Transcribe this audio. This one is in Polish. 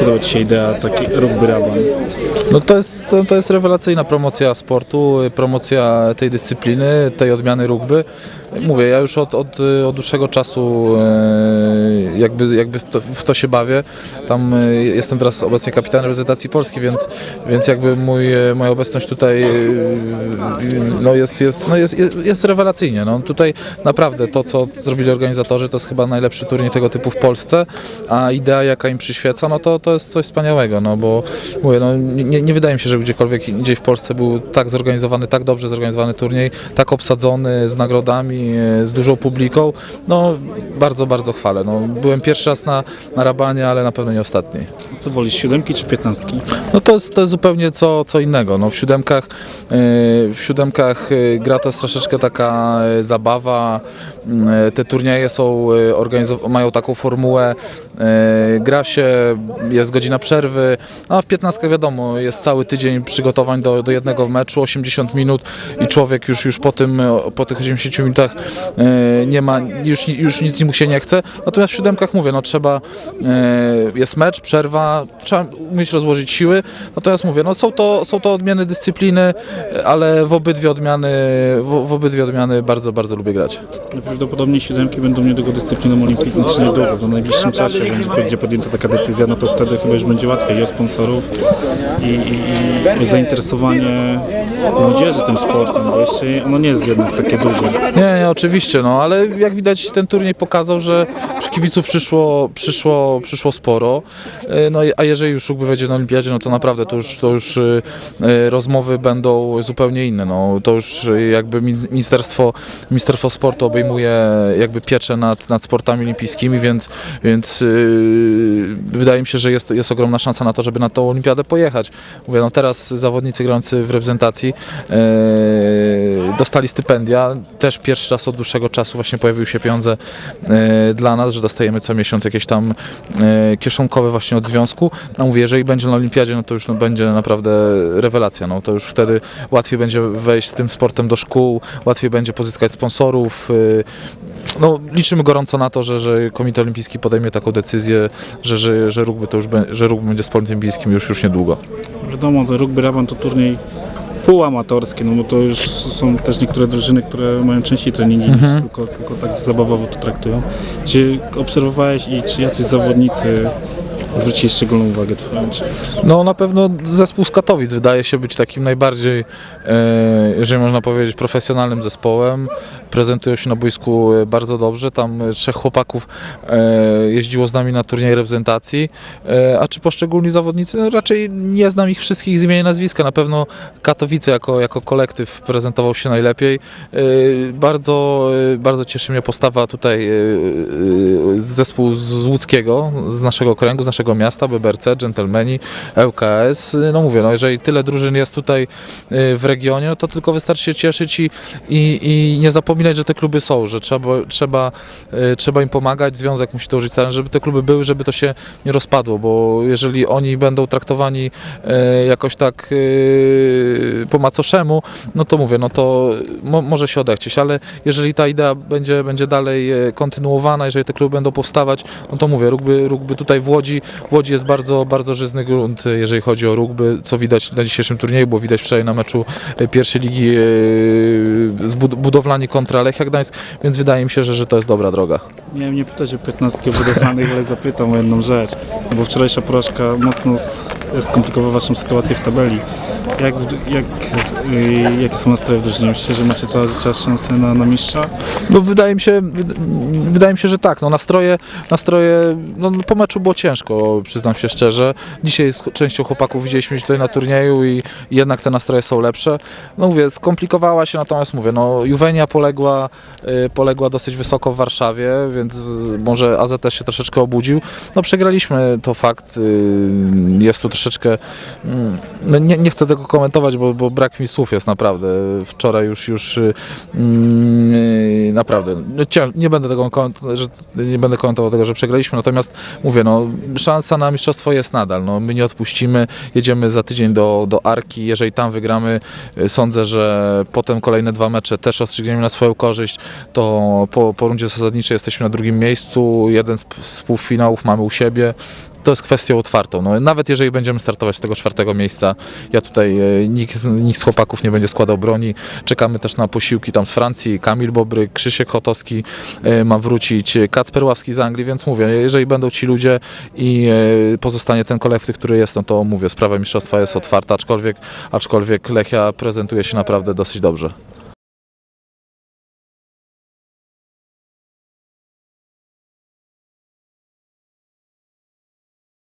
Podoba Ci się idea taki rugby raban? No to jest, to, to jest rewelacyjna promocja sportu, promocja tej dyscypliny, tej odmiany rugby. Mówię, ja już od, od, y, od dłuższego czasu e, jakby, jakby w, to, w to się bawię. Tam e, jestem teraz obecnie kapitanem reprezentacji Polski, więc, więc jakby mój, moja obecność tutaj no jest, jest, no jest, jest, jest rewelacyjnie. No tutaj naprawdę to, co zrobili organizatorzy, to jest chyba najlepszy turniej tego typu w Polsce, a idea, jaka im przyświeca, no to, to jest coś wspaniałego, no bo mówię, no nie, nie wydaje mi się, że gdziekolwiek indziej w Polsce był tak zorganizowany, tak dobrze zorganizowany turniej, tak obsadzony z nagrodami, e, z dużą publiką. No bardzo, bardzo chwalę. No, byłem pierwszy raz na, na Rabanie, ale na pewno nie ostatni. Co wolisz, siódemki czy piętnastki? No to jest, to jest zupełnie co, co innego. No w siódemkach, e, w siódemkach e, gra to jest troszeczkę taka zabawa. E, Te turnieje są, mają taką formułę, gra się, jest godzina przerwy, a w piętnastkach wiadomo, jest cały tydzień przygotowań do, do jednego meczu, 80 minut i człowiek już, już po, tym, po tych 80 minutach e, nie ma, już, już nic mu się nie chce. Natomiast w siódemkach mówię, no trzeba, e, jest mecz, przerwa, trzeba umieć rozłożyć siły. Natomiast mówię, no są to, są to odmienne dyscypliny, ale w obydwie odmiany, w, w obydwie odmiany bardzo, bardzo lubię grać. Najprawdopodobniej siódemki będą niedługo dyscypliną olimpijską, znaczy niedługo, w najbliższym czasie będzie, podjęta taka decyzja, no to wtedy chyba już będzie łatwiej i o sponsorów i, i, i zainteresowanie młodzieży tym sportem, bo jeszcze ono nie jest jednak takie duże. Nie, nie, oczywiście, no ale jak widać ten turniej pokazał, że kibiców przyszło, przyszło, przyszło sporo, E, no a jeżeli już rugby wejdzie na olimpiadzie, no to naprawdę to już, to już e, e, rozmowy będą zupełnie inne, no to już jakby min- Ministerstwo, Ministerstwo Sportu obejmuje jakby pieczę nad, nad sportami olimpijskimi, więc, więc wydaje mi się, że jest, jest ogromna szansa na to, żeby na tą olimpiadę pojechać. Mówię, no teraz zawodnicy grający w reprezentacji dostali stypendia, też pierwszy raz od dłuższego czasu właśnie pojawiły się pieniądze e, dla nas, że dostajemy co miesiąc jakieś tam e, kieszonkowe właśnie od związku. No mówię, jeżeli będzie na olimpiadzie, no to już no, będzie naprawdę rewelacja, no to już wtedy łatwiej będzie wejść z tym sportem do szkół, łatwiej będzie pozyskać sponsorów. e, No, liczymy gorąco na to, że, że Komitet Olimpijski podejmie taką decyzję, że, że, że rugby to już be, że rugby będzie sportem olimpijskim już, już niedługo. Wiadomo, to rugby raban to turniej półamatorskie, no bo to już są też niektóre drużyny, które mają częściej treningi, niż tylko, tylko tak zabawowo to traktują. Czy obserwowałeś i czy jacyś zawodnicy zwrócili szczególną uwagę? Czy... No na pewno zespół z Katowic wydaje się być takim najbardziej, e, jeżeli można powiedzieć, profesjonalnym zespołem. Prezentują się na boisku e, bardzo dobrze. Tam e, trzech chłopaków jeździło z nami na turniej reprezentacji. A czy poszczególni zawodnicy? No, raczej nie znam ich wszystkich z imienia i nazwiska. Na pewno Katowice jako, jako kolektyw prezentował się najlepiej. Bardzo, bardzo cieszy mnie postawa tutaj zespół z łódzkiego, z naszego kręgu, z naszego miasta, BBRC, Gentlemani, ŁKS. No mówię, no jeżeli tyle drużyn jest tutaj y, w regionie, no to tylko wystarczy się cieszyć i, i, i nie zapominać, że te kluby są, że trzeba, trzeba, y, trzeba im pomagać, związek musi dołożyć starań, żeby te kluby były, żeby to się nie rozpadło, bo jeżeli oni będą traktowani y, jakoś tak po macoszemu, no to mówię, no to mo, może się odechcieć, ale jeżeli ta idea będzie, będzie dalej e, kontynuowana, jeżeli te kluby będą powstawać, no to mówię, rugby, rugby tutaj w Łodzi, w Łodzi jest bardzo, bardzo żyzny grunt, e, jeżeli chodzi o rugby, co widać na dzisiejszym turnieju, bo widać wczoraj na meczu e, pierwszej ligi zbud- budowlani kontra Lechia Gdańsk, więc wydaje mi się, że, że to jest dobra droga. Miałem nie pytać o 15 budowlanych, ale zapytam o jedną rzecz, bo wczorajsza porażka mocno skomplikowała Waszą sytuację w tabeli. Jak, jak, y, jakie są nastroje w drużynie? Myślicie, że macie cały czas szansę na, na mistrza? No wydaje mi się, wyd- wydaje mi się, że tak. No nastroje, nastroje no po meczu było ciężko, przyznam się szczerze. Dzisiaj z częścią chłopaków widzieliśmy się tutaj na turnieju i jednak te nastroje są lepsze. No mówię, skomplikowała się, natomiast mówię, no Juwenia poległa, y, poległa dosyć wysoko w Warszawie, więc może AZS się troszeczkę obudził. No przegraliśmy, to fakt. y, Jest tu troszeczkę, mm, no nie, nie chcę tego komentować, bo, bo brak mi słów jest naprawdę. Wczoraj już, już y, mm, y, naprawdę, no, nie będę tego że nie będę komentował tego, że przegraliśmy, natomiast mówię, no szansa na mistrzostwo jest nadal, no my nie odpuścimy, jedziemy za tydzień do, do Arki, jeżeli tam wygramy, y, sądzę, że potem kolejne dwa mecze też rozstrzygniemy na swoją korzyść, to po, po rundzie zasadniczej jesteśmy na drugim miejscu, jeden z, z półfinałów mamy u siebie, to jest kwestią otwartą. No, nawet jeżeli będziemy startować z tego czwartego miejsca, ja tutaj e, nikt, z- nikt z chłopaków nie będzie składał broni. Czekamy też na posiłki tam z Francji, Kamil Bobry, Krzysiek Chotowski e, ma wrócić, Kacper Ławski z Anglii, więc mówię, jeżeli będą ci ludzie i e, pozostanie ten kolektyw, który jest, no to mówię, sprawa mistrzostwa jest otwarta, aczkolwiek, aczkolwiek Lechia prezentuje się naprawdę dosyć dobrze.